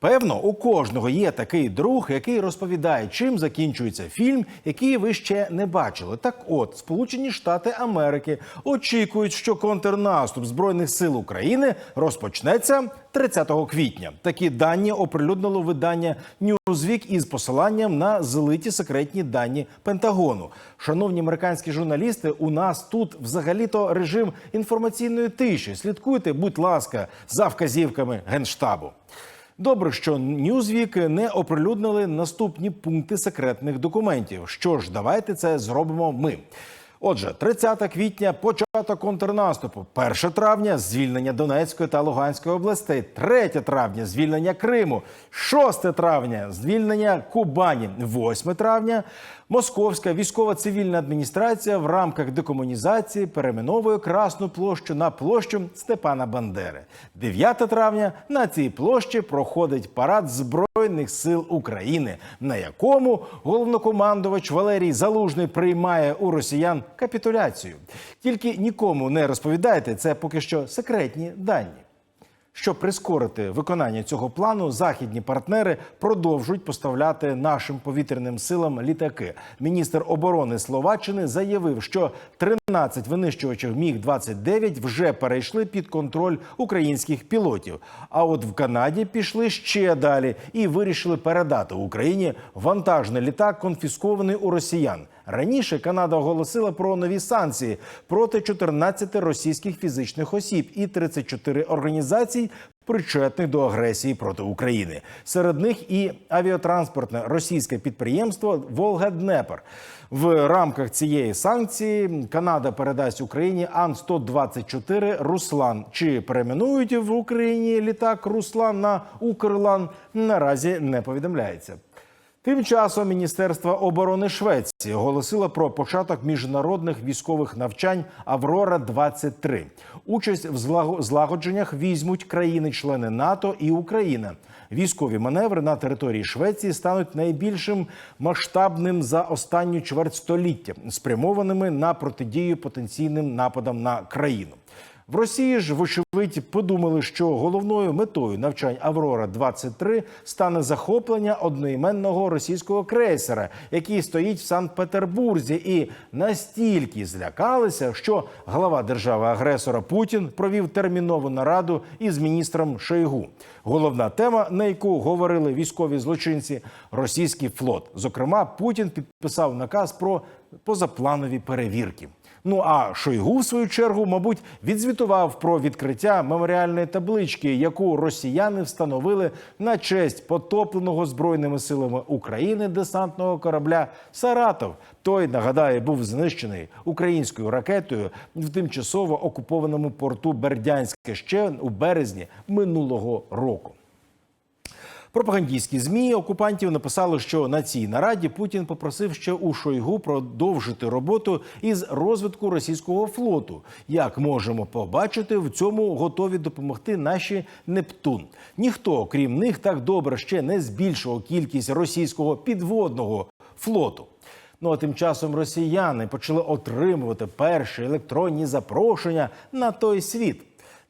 Певно, у кожного є такий друг, який розповідає, чим закінчується фільм, який ви ще не бачили. Так, от Сполучені Штати Америки очікують, що контрнаступ збройних сил України розпочнеться 30 квітня. Такі дані оприлюднило видання Newsweek із посиланням на злиті секретні дані Пентагону. Шановні американські журналісти, у нас тут взагалі-то режим інформаційної тиші. Слідкуйте, будь ласка, за вказівками генштабу. Добре, що Ньюзвік не оприлюднили наступні пункти секретних документів. Що ж, давайте це зробимо ми. Отже, 30 квітня початок контрнаступу, 1 травня звільнення Донецької та Луганської областей, 3 травня звільнення Криму, 6 травня звільнення Кубані, 8 травня Московська військово-цивільна адміністрація в рамках декомунізації перейменовує Красну площу на площу Степана Бандери. 9 травня на цій площі проходить парад Збройних сил України, на якому головнокомандувач Валерій Залужний приймає у росіян капітуляцію. Тільки нікому не розповідайте, це поки що секретні дані. Щоб прискорити виконання цього плану, західні партнери продовжують поставляти нашим повітряним силам літаки. Міністр оборони Словаччини заявив, що 13 винищувачів міг 29 вже перейшли під контроль українських пілотів. А от в Канаді пішли ще далі і вирішили передати Україні вантажний літак, конфіскований у росіян. Раніше Канада оголосила про нові санкції проти 14 російських фізичних осіб і 34 організацій, причетних до агресії проти України. Серед них і авіатранспортне російське підприємство Волга Днепр. В рамках цієї санкції Канада передасть Україні Ан 124 Руслан. Чи перейменують в Україні літак Руслан на Укрлан? Наразі не повідомляється. Тим часом Міністерство оборони Швеції оголосило про початок міжнародних військових навчань Аврора 23 Участь в злаго- злагодженнях візьмуть країни-члени НАТО і Україна. Військові маневри на території Швеції стануть найбільшим масштабним за останню чверть століття, спрямованими на протидію потенційним нападам на країну. В Росії ж, вочевидь, подумали, що головною метою навчань Аврора 23 стане захоплення одноіменного російського крейсера, який стоїть в Санкт-Петербурзі, і настільки злякалися, що глава держави-агресора Путін провів термінову нараду із міністром Шойгу. Головна тема, на яку говорили військові злочинці, російський флот. Зокрема, Путін підписав наказ про позапланові перевірки. Ну а Шойгу, в свою чергу, мабуть, відзвітував про відкриття меморіальної таблички, яку росіяни встановили на честь потопленого збройними силами України десантного корабля Саратов. Той нагадаю був знищений українською ракетою в тимчасово окупованому порту Бердянське ще у березні минулого року. Пропагандистські змі окупантів написали, що на цій нараді Путін попросив ще у Шойгу продовжити роботу із розвитку російського флоту. Як можемо побачити, в цьому готові допомогти наші Нептун. Ніхто, крім них, так добре ще не збільшував кількість російського підводного флоту. Ну а тим часом росіяни почали отримувати перші електронні запрошення на той світ.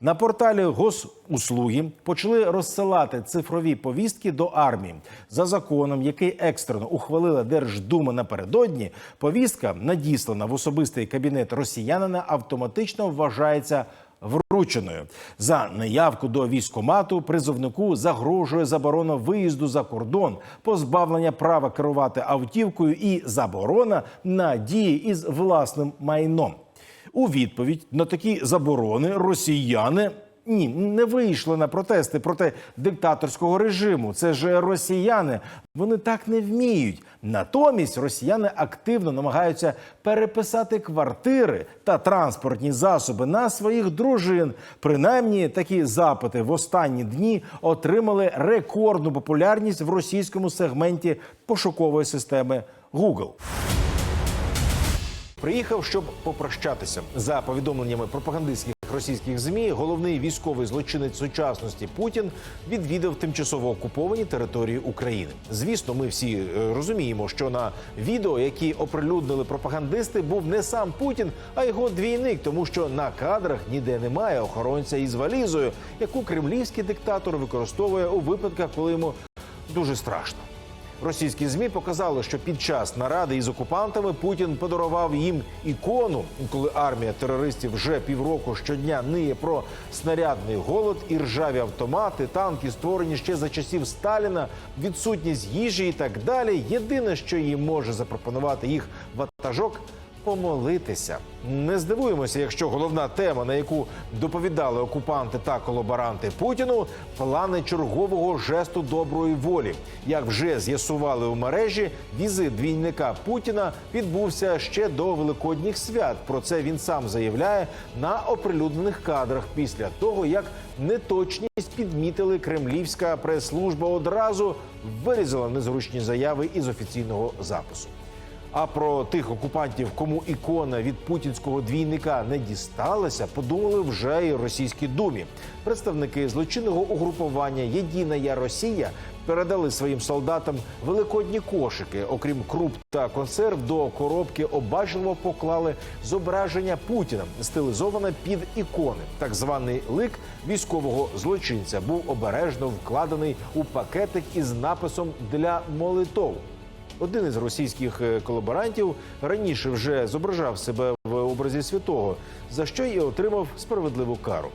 На порталі Госуслуги почали розсилати цифрові повістки до армії за законом, який екстрено ухвалила Держдума напередодні. Повістка, надіслана в особистий кабінет росіянина, автоматично вважається врученою. За неявку до військомату призовнику загрожує заборона виїзду за кордон, позбавлення права керувати автівкою і заборона на дії із власним майном. У відповідь на такі заборони росіяни ні не вийшли на протести проти диктаторського режиму. Це ж росіяни. Вони так не вміють. Натомість росіяни активно намагаються переписати квартири та транспортні засоби на своїх дружин. Принаймні такі запити в останні дні отримали рекордну популярність в російському сегменті пошукової системи Google. Приїхав, щоб попрощатися за повідомленнями пропагандистських російських змі головний військовий злочинець сучасності Путін відвідав тимчасово окуповані території України. Звісно, ми всі е, розуміємо, що на відео, які оприлюднили пропагандисти, був не сам Путін, а його двійник, тому що на кадрах ніде немає охоронця із валізою, яку кремлівський диктатор використовує у випадках, коли йому дуже страшно. Російські змі показали, що під час наради із окупантами Путін подарував їм ікону, коли армія терористів вже півроку щодня ниє про снарядний голод і ржаві автомати, танки створені ще за часів Сталіна, відсутність їжі і так далі. Єдине, що їм може запропонувати їх ватажок. Помолитися не здивуємося, якщо головна тема, на яку доповідали окупанти та колаборанти Путіну, плани чергового жесту доброї волі. Як вже з'ясували у мережі, візит двійника Путіна відбувся ще до великодніх свят. Про це він сам заявляє на оприлюднених кадрах після того, як неточність підмітили кремлівська прес-служба одразу вирізала незручні заяви із офіційного запису. А про тих окупантів, кому ікона від путінського двійника не дісталася, подумали вже і в російській думі. Представники злочинного угрупування Єдина Я Росія передали своїм солдатам великодні кошики. Окрім круп та консерв, до коробки обачливо поклали зображення Путіна, стилізоване під ікони. Так званий лик військового злочинця був обережно вкладений у пакетик із написом для молитов. Один із російських е, колаборантів раніше вже зображав себе в образі святого, за що і отримав справедливу кару.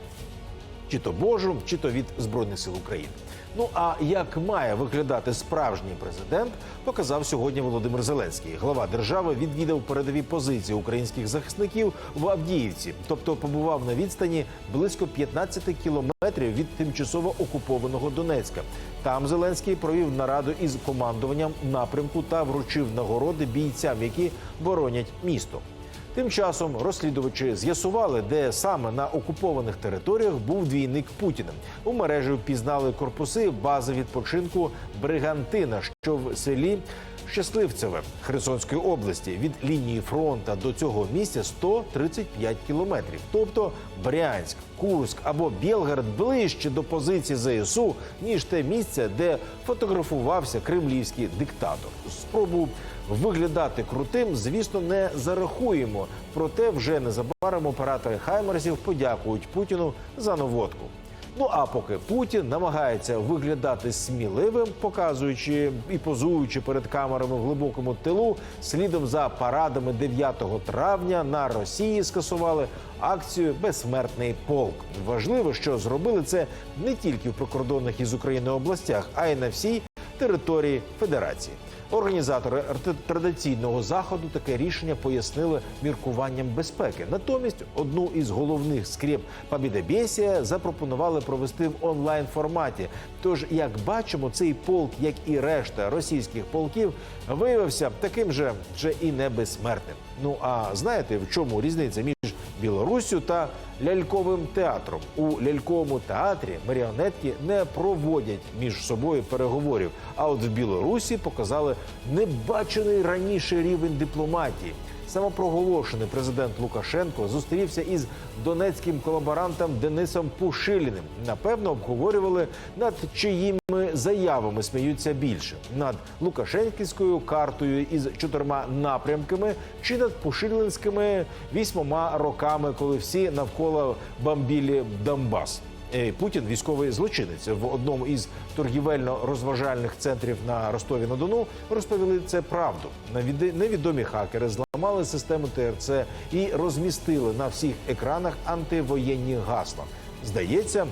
Чи то Божу, чи то від Збройних сил України. Ну а як має виглядати справжній президент, показав сьогодні Володимир Зеленський. Глава держави відвідав передові позиції українських захисників в Авдіївці, тобто побував на відстані близько 15 кілометрів від тимчасово окупованого Донецька. Там Зеленський провів нараду із командуванням напрямку та вручив нагороди бійцям, які боронять місто. Тим часом розслідувачі з'ясували, де саме на окупованих територіях був двійник Путіна. У мережі впізнали корпуси бази відпочинку Бригантина, що в селі Щасливцеве Херсонської області від лінії фронта до цього місця 135 кілометрів. Тобто Брянськ, Курськ або Білгород ближче до позиції ЗСУ, ніж те місце, де фотографувався кремлівський диктатор. Спробу виглядати крутим, звісно, не зарахуємо. Проте вже незабаром оператори Хаймерсів подякують Путіну за наводку. Ну а поки Путін намагається виглядати сміливим, показуючи і позуючи перед камерами в глибокому тилу, слідом за парадами 9 травня на Росії скасували акцію Безсмертний полк. Важливо, що зробили це не тільки в прикордонних із Україною областях, а й на всій території Федерації. Організатори традиційного заходу таке рішення пояснили міркуванням безпеки. Натомість одну із головних скреп Побєдобєсія запропонували провести в онлайн форматі. Тож, як бачимо, цей полк, як і решта російських полків, виявився таким же вже і не безсмертним. Ну а знаєте, в чому різниця між Білоруссю та ляльковим театром. У ляльковому театрі маріонетки не проводять між собою переговорів. А от в Білорусі показали небачений раніше рівень дипломатії. Самопроголошений президент Лукашенко зустрівся із донецьким колаборантом Денисом Пушиліним. Напевно, обговорювали над заявами сміються більше над Лукашенківською картою із чотирма напрямками чи над Пушилинськими вісьмома роками, коли всі навколо бомбілі Донбас. Е, Путін військовий злочинець в одному із торгівельно-розважальних центрів на Ростові на Дону розповіли це правду. Невідомі хакери зламали систему ТРЦ і розмістили на всіх екранах антивоєнні гасла. Здається,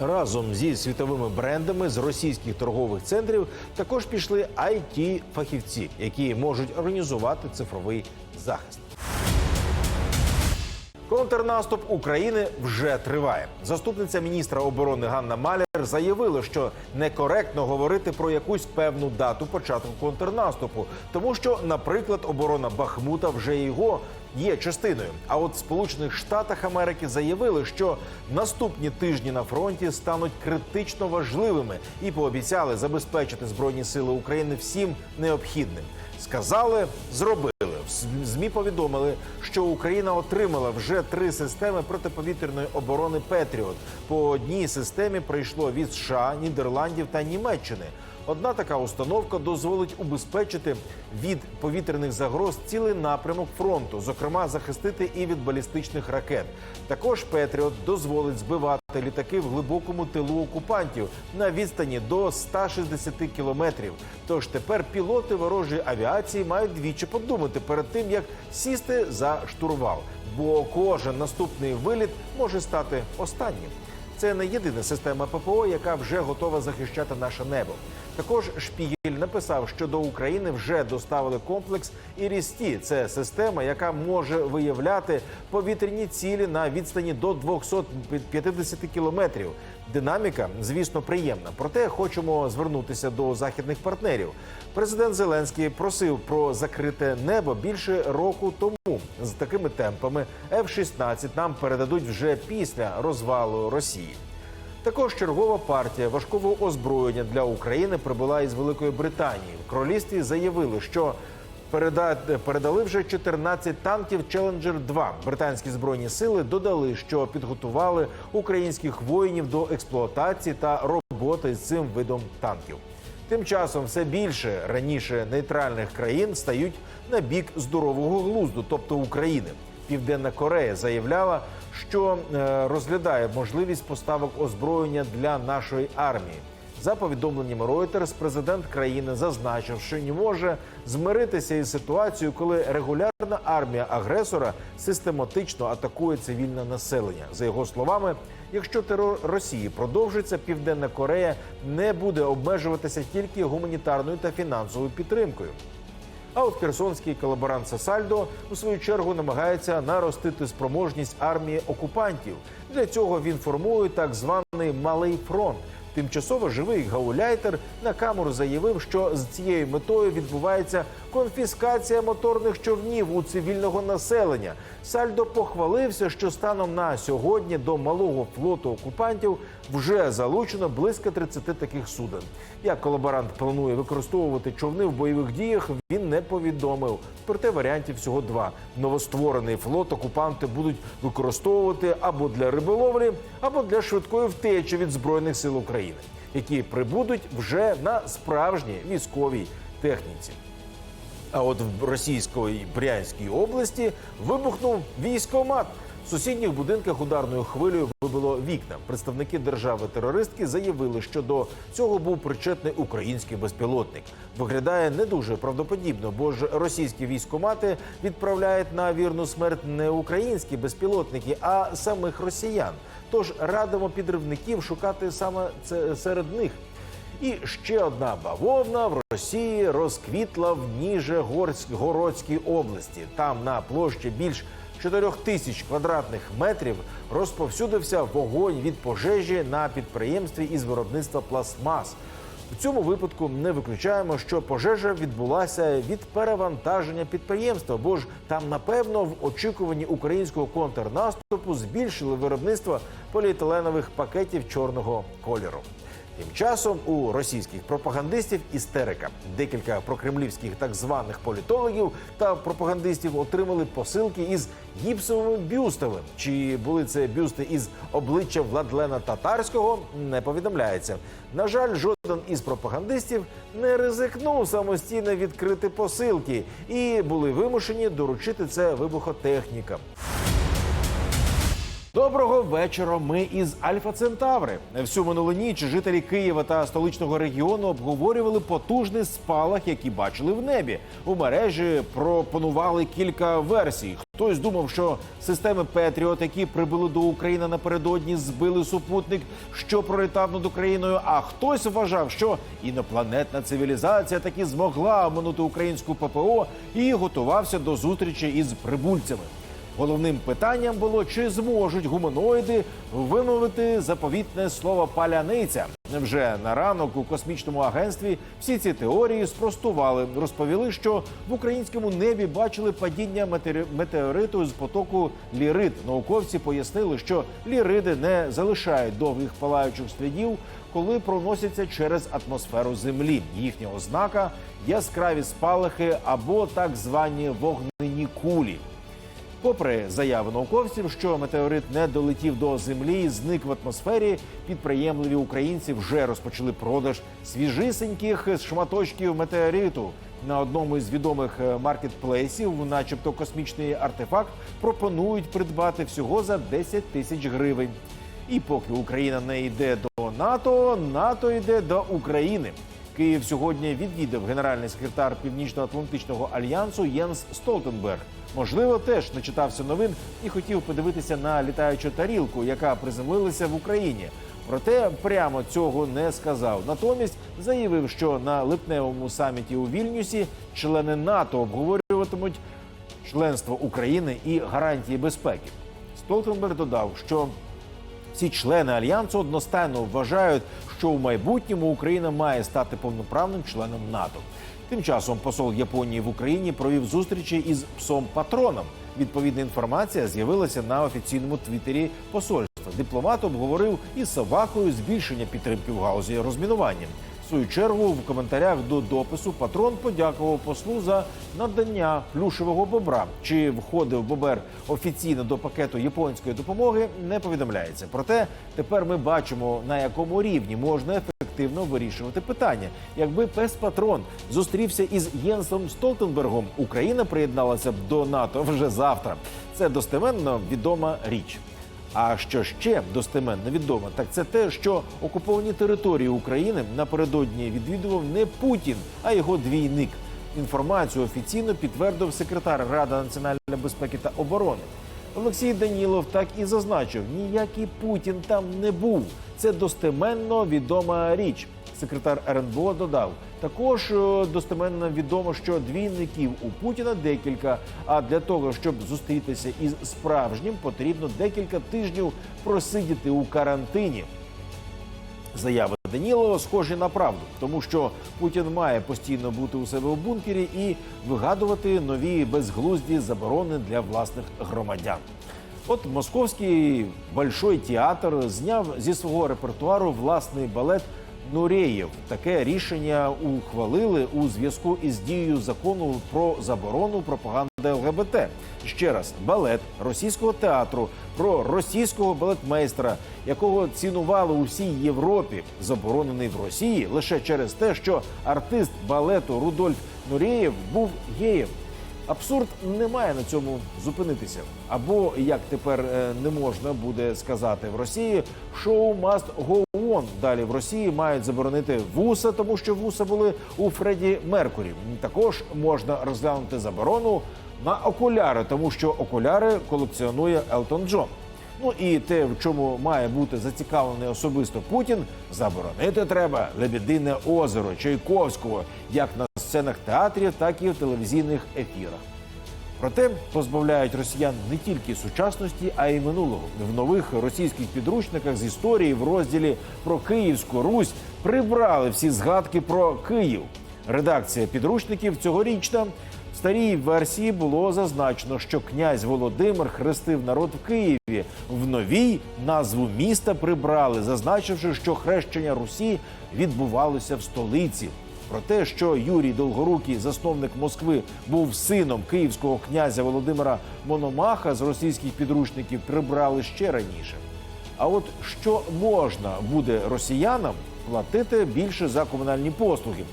Разом зі світовими брендами з російських торгових центрів також пішли it фахівці які можуть організувати цифровий захист. Контрнаступ України вже триває. Заступниця міністра оборони Ганна Маляр заявила, що некоректно говорити про якусь певну дату початку контрнаступу, тому що, наприклад, оборона Бахмута вже його є частиною. А от в Сполучених Штатах Америки заявили, що наступні тижні на фронті стануть критично важливими і пообіцяли забезпечити збройні сили України всім необхідним. Сказали, зробили. В змі повідомили, що Україна отримала вже три системи протиповітряної оборони Петріот. По одній системі прийшло від США, Нідерландів та Німеччини. Одна така установка дозволить убезпечити від повітряних загроз цілий напрямок фронту, зокрема захистити і від балістичних ракет. Також Петріот дозволить збивати літаки в глибокому тилу окупантів на відстані до 160 кілометрів. Тож тепер пілоти ворожої авіації мають двічі подумати перед тим, як сісти за штурвал, бо кожен наступний виліт може стати останнім. Це не єдина система ППО, яка вже готова захищати наше небо. Також Шпігель написав, що до України вже доставили комплекс «Ірісті». Це система, яка може виявляти повітряні цілі на відстані до 250 кілометрів. Динаміка, звісно, приємна. Проте хочемо звернутися до західних партнерів. Президент Зеленський просив про закрите небо більше року тому. З такими темпами F-16 нам передадуть вже після розвалу Росії. Також чергова партія важкого озброєння для України прибула із Великої Британії. В заявили, що передали вже 14 танків Челенджер 2 Британські збройні сили додали, що підготували українських воїнів до експлуатації та роботи з цим видом танків. Тим часом все більше раніше нейтральних країн стають на бік здорового глузду, тобто України. Південна Корея заявляла, що е, розглядає можливість поставок озброєння для нашої армії. За повідомленнями Reuters, президент країни зазначив, що не може змиритися із ситуацією, коли регулярна армія агресора систематично атакує цивільне населення. За його словами, якщо терор Росії продовжиться, Південна Корея не буде обмежуватися тільки гуманітарною та фінансовою підтримкою. А от херсонський колаборант Сасальдо у свою чергу намагається наростити спроможність армії окупантів. Для цього він формує так званий малий фронт. Тимчасово живий гауляйтер на камеру заявив, що з цією метою відбувається конфіскація моторних човнів у цивільного населення. Сальдо похвалився, що станом на сьогодні до малого флоту окупантів вже залучено близько 30 таких суден. Як колаборант планує використовувати човни в бойових діях, він не повідомив. Проте варіантів всього два: новостворений флот окупанти будуть використовувати або для риболовлі, або для швидкої втечі від збройних сил України, які прибудуть вже на справжній військовій техніці. А от в російської Брянській області вибухнув військомат. В сусідніх будинках ударною хвилею вибило вікна. Представники держави-терористки заявили, що до цього був причетний український безпілотник. Виглядає не дуже правдоподібно, бо ж російські військомати відправляють на вірну смерть не українські безпілотники, а самих росіян. Тож радимо підривників шукати саме це серед них. І ще одна бавовна в Росії розквітла в Ніжегородській області. Там на площі більш 4 тисяч квадратних метрів розповсюдився вогонь від пожежі на підприємстві із виробництва пластмас. У цьому випадку не виключаємо, що пожежа відбулася від перевантаження підприємства, бо ж там, напевно, в очікуванні українського контрнаступу збільшили виробництво поліетиленових пакетів чорного кольору. Тим часом у російських пропагандистів істерика. Декілька прокремлівських так званих політологів та пропагандистів отримали посилки із гіпсовими бюстами. Чи були це бюсти із обличчя Владлена Татарського, не повідомляється. На жаль, жоден із пропагандистів не ризикнув самостійно відкрити посилки і були вимушені доручити це вибухотехнікам. Доброго вечора. Ми із Альфа Центаври. Всю минулу ніч жителі Києва та столичного регіону обговорювали потужний спалах, який бачили в небі. У мережі пропонували кілька версій. Хтось думав, що системи Петріот, які прибули до України напередодні, збили супутник, що пролітав над Україною. А хтось вважав, що інопланетна цивілізація таки змогла оминути українську ППО і готувався до зустрічі із прибульцями. Головним питанням було, чи зможуть гуманоїди вимовити заповітне слово паляниця. Вже на ранок у космічному агентстві всі ці теорії спростували. Розповіли, що в українському небі бачили падіння метеори- метеориту з потоку лірид. Науковці пояснили, що ліриди не залишають довгих палаючих слідів, коли проносяться через атмосферу Землі. Їхня ознака яскраві спалахи або так звані вогнені кулі. Попри заяви науковців, що метеорит не долетів до землі і зник в атмосфері, підприємливі українці вже розпочали продаж свіжисеньких шматочків метеориту. На одному із відомих е, маркетплейсів, начебто космічний артефакт, пропонують придбати всього за 10 тисяч гривень. І поки Україна не йде до НАТО, НАТО йде до України. Київ сьогодні відвідав генеральний секретар Північно-Атлантичного альянсу Єнс Столтенберг. Можливо, теж не читався новин і хотів подивитися на літаючу тарілку, яка приземлилася в Україні. Проте прямо цього не сказав. Натомість заявив, що на липневому саміті у Вільнюсі члени НАТО обговорюватимуть членство України і гарантії безпеки. Столтенберг додав, що всі члени альянсу одностайно вважають, що у майбутньому Україна має стати повноправним членом НАТО. Тим часом посол Японії в Україні провів зустрічі із псом патроном. Відповідна інформація з'явилася на офіційному твіттері посольства. Дипломат обговорив із собакою збільшення підтримки в галузі розмінування. Свою чергу в коментарях до допису патрон подякував послу за надання плюшевого бобра. Чи входив бобер офіційно до пакету японської допомоги, не повідомляється. Проте тепер ми бачимо на якому рівні можна ефективно вирішувати питання. Якби пес патрон зустрівся із Єнсом Столтенбергом, Україна приєдналася б до НАТО вже завтра. Це достеменно відома річ. А що ще достеменно відомо, так це те, що окуповані території України напередодні відвідував не Путін, а його двійник. Інформацію офіційно підтвердив секретар Ради національної безпеки та оборони. Олексій Данілов так і зазначив: ніякий Путін там не був. Це достеменно відома річ. Секретар РНБО додав також е, достеменно відомо, що двійників у Путіна декілька. А для того, щоб зустрітися із справжнім, потрібно декілька тижнів просидіти у карантині. Заяви Данілова схожі на правду, тому що Путін має постійно бути у себе в бункері і вигадувати нові безглузді заборони для власних громадян. От московський большой театр зняв зі свого репертуару власний балет Нурєєв. Таке рішення ухвалили у зв'язку із дією закону про заборону пропаганди ЛГБТ. Ще раз, балет російського театру про російського балетмейстра, якого цінували у всій Європі, заборонений в Росії лише через те, що артист балету Рудольф Нурєєв був геєм. Абсурд не має на цьому зупинитися. Або як тепер е, не можна буде сказати в Росії, шоу must go on. Далі в Росії мають заборонити вуса, тому що вуса були у Фредді Меркурі. Також можна розглянути заборону на окуляри, тому що окуляри колекціонує Елтон Джон. Ну і те, в чому має бути зацікавлений особисто Путін, заборонити треба Лебедине озеро Чайковського як на сценах театрів, так і в телевізійних ефірах. Проте позбавляють росіян не тільки сучасності, а й минулого. В нових російських підручниках з історії в розділі про Київську Русь прибрали всі згадки про Київ. Редакція підручників цьогорічна. В старій версії було зазначено, що князь Володимир хрестив народ в Києві. В новій назву міста прибрали, зазначивши, що хрещення Русі відбувалося в столиці. Про те, що Юрій Долгорукий, засновник Москви, був сином київського князя Володимира Мономаха з російських підручників, прибрали ще раніше. А от що можна буде росіянам платити більше за комунальні послуги?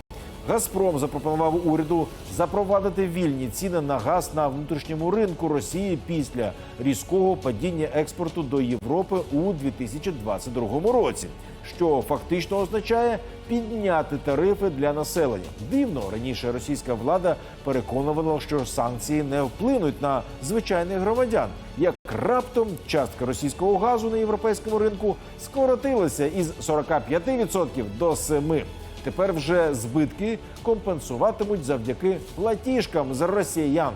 Газпром запропонував уряду запровадити вільні ціни на газ на внутрішньому ринку Росії після різкого падіння експорту до Європи у 2022 році, що фактично означає підняти тарифи для населення. Дивно раніше російська влада переконувала, що санкції не вплинуть на звичайних громадян. Як раптом частка російського газу на європейському ринку скоротилася із 45% до 7%. Тепер вже збитки компенсуватимуть завдяки платіжкам з росіян.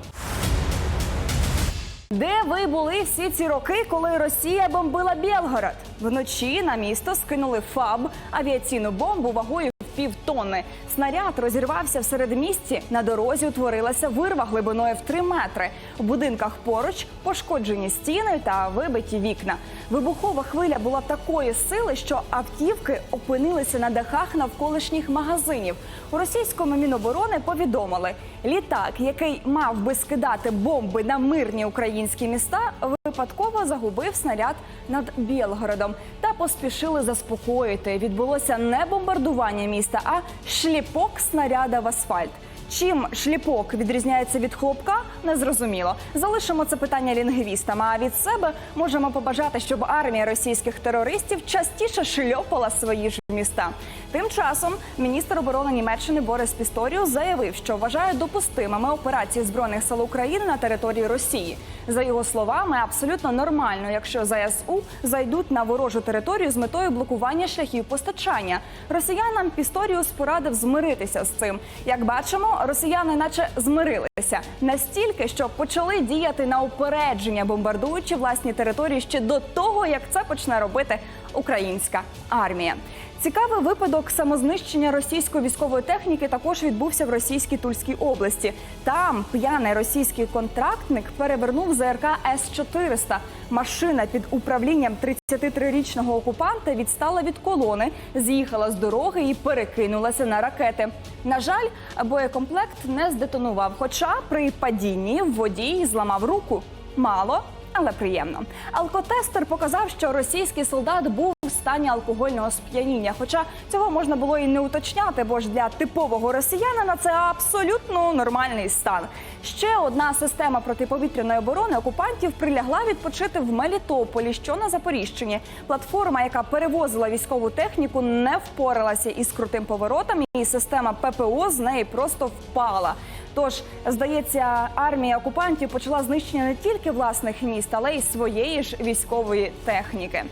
Де ви були всі ці роки, коли Росія бомбила Білгород? Вночі на місто скинули ФАБ авіаційну бомбу вагою в півтонни. Снаряд розірвався в середмісті. На дорозі утворилася вирва глибиною в 3 метри. В будинках поруч пошкоджені стіни та вибиті вікна. Вибухова хвиля була такої сили, що автівки опинилися на дахах навколишніх магазинів. У російському міноборони повідомили, літак, який мав би скидати бомби на мирні українські міста, випадково загубив снаряд над Білгородом та поспішили заспокоїти. Відбулося не бомбардування міста, а шліпок снаряда в асфальт. Чим шліпок відрізняється від хлопка, незрозуміло. Залишимо це питання лінгвістам. А від себе можемо побажати, щоб армія російських терористів частіше шльопала свої ж міста. Тим часом міністр оборони Німеччини Борис Пісторіус заявив, що вважає допустимими операції збройних сил України на території Росії. За його словами, абсолютно нормально, якщо ЗСУ зайдуть на ворожу територію з метою блокування шляхів постачання. Росіянам Пісторіус порадив змиритися з цим. Як бачимо, росіяни, наче змирилися настільки, що почали діяти на упередження, бомбардуючи власні території ще до того, як це почне робити українська армія. Цікавий випадок самознищення російської військової техніки також відбувся в російській Тульській області. Там п'яний російський контрактник перевернув ЗРК С-400. Машина під управлінням 33-річного окупанта відстала від колони, з'їхала з дороги і перекинулася на ракети. На жаль, боєкомплект не здетонував. Хоча при падінні водій зламав руку. Мало, але приємно. Алкотестер показав, що російський солдат був у стані алкогольного сп'яніння. Хоча цього можна було і не уточняти, бо ж для типового росіянина це абсолютно нормальний стан. Ще одна система протиповітряної оборони окупантів прилягла відпочити в Мелітополі, що на Запоріжчині. Платформа, яка перевозила військову техніку, не впоралася із крутим поворотом, і система ППО з неї просто впала. Тож, здається, армія окупантів почала знищення не тільки власних міст, але й своєї ж військової техніки.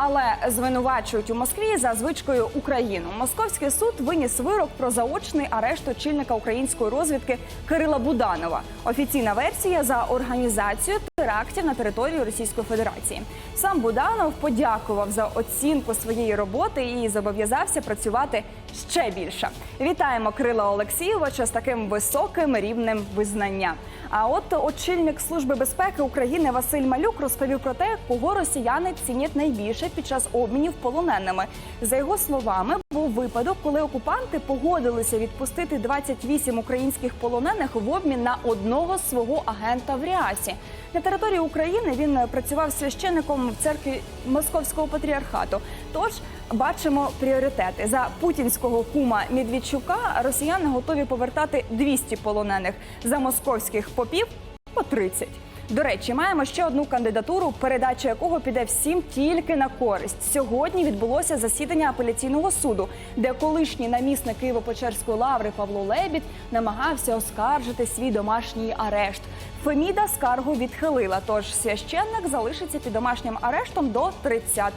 Але звинувачують у Москві за звичкою Україну. Московський суд виніс вирок про заочний арешт очільника української розвідки Кирила Буданова. Офіційна версія за організацію терактів на території Російської Федерації. Сам Буданов подякував за оцінку своєї роботи і зобов'язався працювати ще більше. Вітаємо Крила Олексійовича з таким високим рівнем визнання. А от очільник служби безпеки України Василь Малюк розповів про те, кого росіяни цінять найбільше під час обмінів полоненими. За його словами, був випадок, коли окупанти погодилися відпустити 28 українських полонених в обмін на одного свого агента в Ріасі. На території України він працював священником в церкві Московського патріархату. Тож бачимо пріоритети за путінського кума Медведчука. Росіяни готові повертати 200 полонених за московських попів по 30. До речі, маємо ще одну кандидатуру, передача якого піде всім тільки на користь. Сьогодні відбулося засідання апеляційного суду, де колишній намісник Києво-Печерської лаври Павло Лебідь намагався оскаржити свій домашній арешт. Феміда скаргу відхилила, тож священник залишиться під домашнім арештом до 30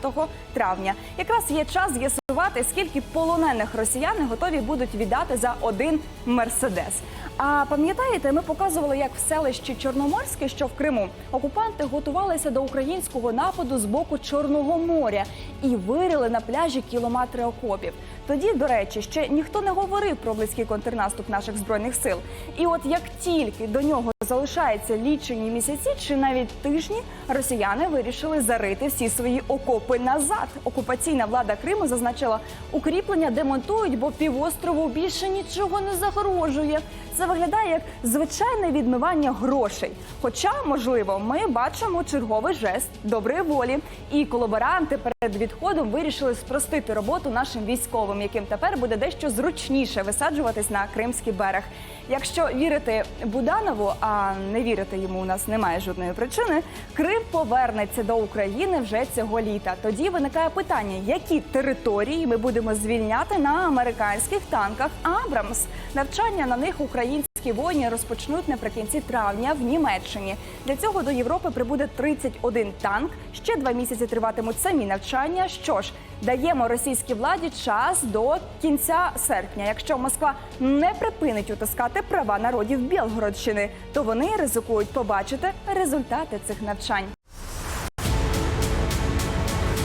травня. Якраз є час з'ясувати, скільки полонених росіяни готові будуть віддати за один мерседес. А пам'ятаєте, ми показували, як в селищі Чорноморське, що в Криму, окупанти готувалися до українського нападу з боку Чорного моря і вирили на пляжі кілометри окопів. Тоді, до речі, ще ніхто не говорив про близький контрнаступ наших збройних сил. І от як тільки до нього залишається лічені місяці чи навіть тижні, росіяни вирішили зарити всі свої окопи назад. Окупаційна влада Криму зазначила, укріплення демонтують, бо півострову більше нічого не загрожує. Це виглядає як звичайне відмивання грошей. Хоча, можливо, ми бачимо черговий жест доброї волі, і колаборанти перед відходом вирішили спростити роботу нашим військовим, яким тепер буде дещо зручніше висаджуватись на кримський берег. Якщо вірити Буданову, а не вірити йому у нас немає жодної причини. Крим повернеться до України вже цього літа. Тоді виникає питання, які території ми будемо звільняти на американських танках Абрамс. Навчання на них українські морські воїни розпочнуть наприкінці травня в Німеччині. Для цього до Європи прибуде 31 танк. Ще два місяці триватимуть самі навчання. Що ж, даємо російській владі час до кінця серпня. Якщо Москва не припинить утискати права народів Білгородщини, то вони ризикують побачити результати цих навчань.